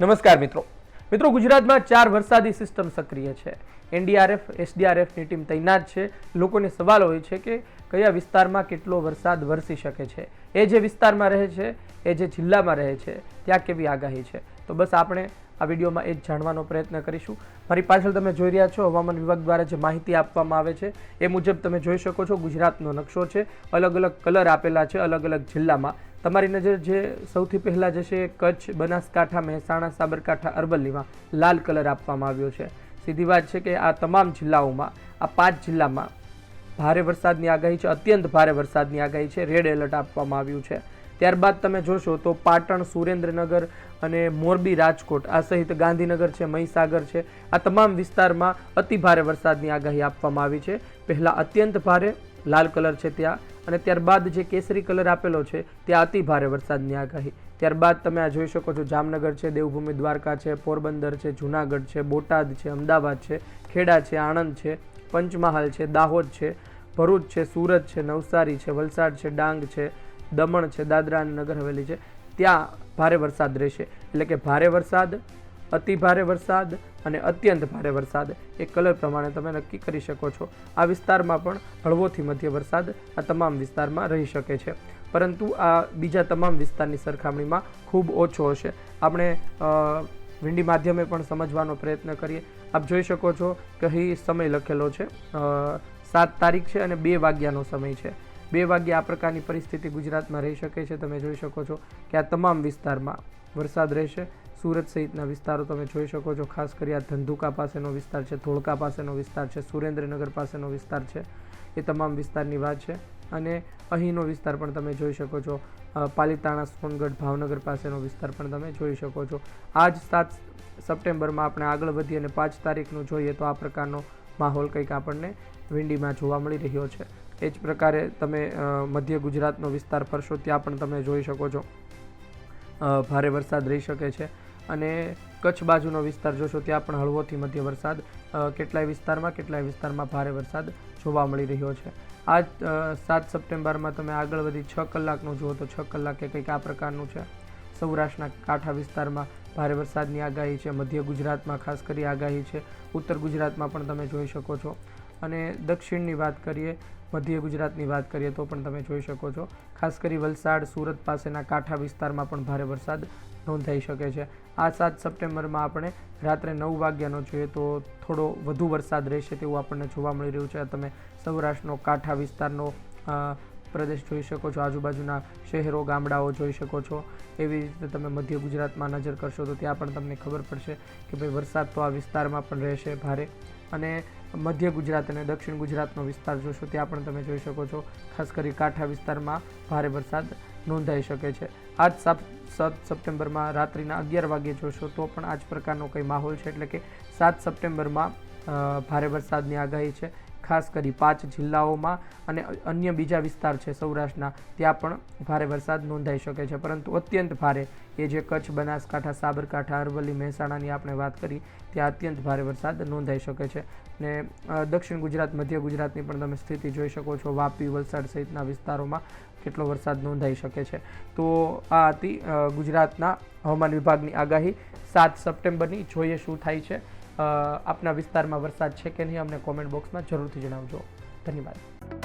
નમસ્કાર મિત્રો. મિત્રો, ગુજરાતમાં ચાર વરસાદી સિસ્ટમ સક્રિય છે. એનડીઆરએફ એસડીઆરએફની ટીમ તૈનાત છે. લોકોને સવાલ હોય છે કે કયા વિસ્તારમાં કેટલો વરસાદ વરસી શકે છે? એ જે વિસ્તારમાં રહે છે, એ જે જિલ્લામાં રહે છે, ત્યાં કેવી આગાહી છે? તો બસ આપણે આ વિડીયોમાં એ જ જાણવાનો પ્રયત્ન કરીશું. મારી પાછળ તમે જોઈ રહ્યા છો, હવામાન વિભાગ દ્વારા જે માહિતી આપવામાં આવે છે, એ મુજબ તમે જોઈ શકો છો, ગુજરાતનો નકશો છે, અલગ અલગ કલર આપેલા છે, અલગ અલગ જિલ્લામાં. તમારી નજર જે સૌથી પહેલાં જશે કચ્છ, બનાસકાંઠા, મહેસાણા, સાબરકાંઠા, અરવલ્લીમાં લાલ કલર આપવામાં આવ્યો છે. સીધી વાત છે કે આ તમામ જિલ્લાઓમાં, આ પાંચ જિલ્લામાં ભારે વરસાદની આગાહી છે, અત્યંત ભારે વરસાદની આગાહી છે, રેડ એલર્ટ આપવામાં આવ્યું છે. ત્યારબાદ તમે જોશો તો પાટણ, સુરેન્દ્રનગર અને મોરબી રાજકોટ, આ સહિત ગાંધીનગર છે, મહીસાગર છે, આ તમામ વિસ્તારમાં અતિ ભારે વરસાદની આગાહી આપવામાં આવી છે. પહેલાં અત્યંત ભારે, લાલ કલર છે ત્યાં, અને ત્યારબાદ જે કેસરી કલર આપેલો છે, ત્યાં અતિ ભારે વરસાદની આગાહી. ત્યારબાદ તમે આ જોઈ શકો છો, જામનગર છે, દેવભૂમિ દ્વારકા છે, પોરબંદર છે, જુનાગઢ છે, બોટાદ છે, અમદાવાદ છે, ખેડા છે, આણંદ છે, પંચમહાલ છે, દાહોદ છે, ભરૂચ છે, સુરત છે, નવસારી છે, વલસાડ છે, ડાંગ છે દમણ છે, દાદરા અને નગર હવેલી છે, ત્યાં ભારે વરસાદ રહેશે. એટલે કે ભારે વરસાદ, અતિ ભારે વરસાદ અને અત્યંત ભારે વરસાદ, એ કલર પ્રમાણે તમે નક્કી કરી શકો છો. આ વિસ્તારમાં પણ હળવોથી મધ્ય વરસાદ આ તમામ વિસ્તારમાં રહી શકે છે. પરંતુ આ બીજા તમામ વિસ્તારની સરખામણીમાં ખૂબ ઓછો હશે. આપણે વિંડી માધ્યમે પણ સમજવાનો પ્રયત્ન કરીએ. આપ જોઈ શકો છો કે અહીં સમય લખેલો છે. સાત તારીખ છે અને બે વાગ્યાનો સમય છે. બે વાગ્યે આ પ્રકારની પરિસ્થિતિ ગુજરાતમાં રહી શકે છે. તમે જોઈ શકો છો કે આ તમામ વિસ્તારમાં વરસાદ રહેશે. સુરત સહિતના વિસ્તારો તમે જોઈ શકો છો. ખાસ કરી આ ધંધુકા પાસેનો વિસ્તાર છે, ધોળકા પાસેનો વિસ્તાર છે, સુરેન્દ્રનગર પાસેનો વિસ્તાર છે. એ તમામ વિસ્તારની વાત છે. અને અહીંનો વિસ્તાર પણ તમે જોઈ શકો છો. પાલિતાણા, સોનગઢ, ભાવનગર પાસેનો વિસ્તાર પણ તમે જોઈ શકો છો. આજ સાત સપ્ટેમ્બરમાં આપણે આગળ વધીએ અને પાંચ તારીખનું જોઈએ તો આ પ્રકારનો માહોલ કંઈક આપણને વિંડીમાં જોવા મળી રહ્યો છે. એ જ પ્રકારે તમે મધ્ય ગુજરાતનો વિસ્તાર ફરશો, ત્યાં પણ તમે જોઈ શકો છો. ભારે વરસાદ રહી શકે છે. અને કચ્છ બાજુનો વિસ્તાર જોશો, ત્યાં પણ હળવોથી મધ્ય વરસાદ કેટલાય વિસ્તારમાં કેટલાય વિસ્તારમાં ભારે વરસાદ જોવા મળી રહ્યો છે. આજ સાત સપ્ટેમ્બરમાં તમે આગળ વધી છ કલાકનું જુઓ તો છ કલાકે કંઈક આ પ્રકારનું છે. સૌરાષ્ટ્રના કાંઠા વિસ્તારમાં ભારે વરસાદની આગાહી છે. મધ્ય ગુજરાતમાં ખાસ કરી આગાહી છે. ઉત્તર ગુજરાતમાં પણ તમે જોઈ શકો છો. અને દક્ષિણની વાત કરીએ, મધ્ય ગુજરાતની વાત કરીએ તો પણ તમે જોઈ શકો છો. ખાસ કરી વલસાડ, સુરત પાસેના કાંઠા વિસ્તારમાં પણ ભારે વરસાદ નોંધાઈ શકે છે. આ સાત સપ્ટેમ્બરમાં આપણે રાત્રે નવ વાગ્યાનો જોઈએ તો થોડો વધુ વરસાદ રહેશે તેવું આપણને જોવા મળી રહ્યું છે. તમે સૌરાષ્ટ્રનો કાંઠા વિસ્તારનો પ્રદેશ જોઈ શકો છો. આજુબાજુના શહેરો, ગામડાઓ જોઈ શકો છો. એવી રીતે તમે મધ્ય ગુજરાતમાં નજર કરશો તો ત્યાં પણ તમને ખબર પડશે કે ભાઈ વરસાદ તો આ વિસ્તારમાં પણ રહેશે ભારે. અને મધ્ય ગુજરાત અને દક્ષિણ ગુજરાતનો વિસ્તાર જોશો ત્યાં પણ તમે જોઈ શકો છો. ખાસ કરી કાંઠા વિસ્તારમાં ભારે વરસાદ નોંધાઈ શકે છે. આજ સાત સપ્ટેમ્બરમાં રાત્રિના અગિયાર વાગ્યે જોશો તો પણ આ જ પ્રકારનો કંઈ માહોલ છે. એટલે કે સાત સપ્ટેમ્બરમાં ભારે વરસાદની આગાહી છે. ખાસ કરી પાંચ જિલ્લાઓમાં અને અન્ય બીજા વિસ્તાર છે સૌરાષ્ટ્રના, ત્યાં પણ ભારે વરસાદ નોંધાઈ શકે છે. પરંતુ અત્યંત ભારે એ જે કચ્છ, બનાસકાંઠા, સાબરકાંઠા, અરવલ્લી, મહેસાણાની આપણે વાત કરી, ત્યાં અત્યંત ભારે વરસાદ નોંધાઈ શકે છે. ને દક્ષિણ ગુજરાત, મધ્ય ગુજરાતની પણ તમે સ્થિતિ જોઈ શકો છો. વાપી, વલસાડ સહિતના વિસ્તારોમાં કેટલો વરસાદ નોંધાઈ શકે છે. તો આ હતી ગુજરાતના હવામાન વિભાગની આગાહી. સાત સપ્ટેમ્બરની જોઈએ શું થાય છે. આપના વિસ્તારમાં વરસાદ છે કે નહીં અમને કોમેન્ટ બોક્સમાં જરૂરથી જણાવજો. ધન્યવાદ.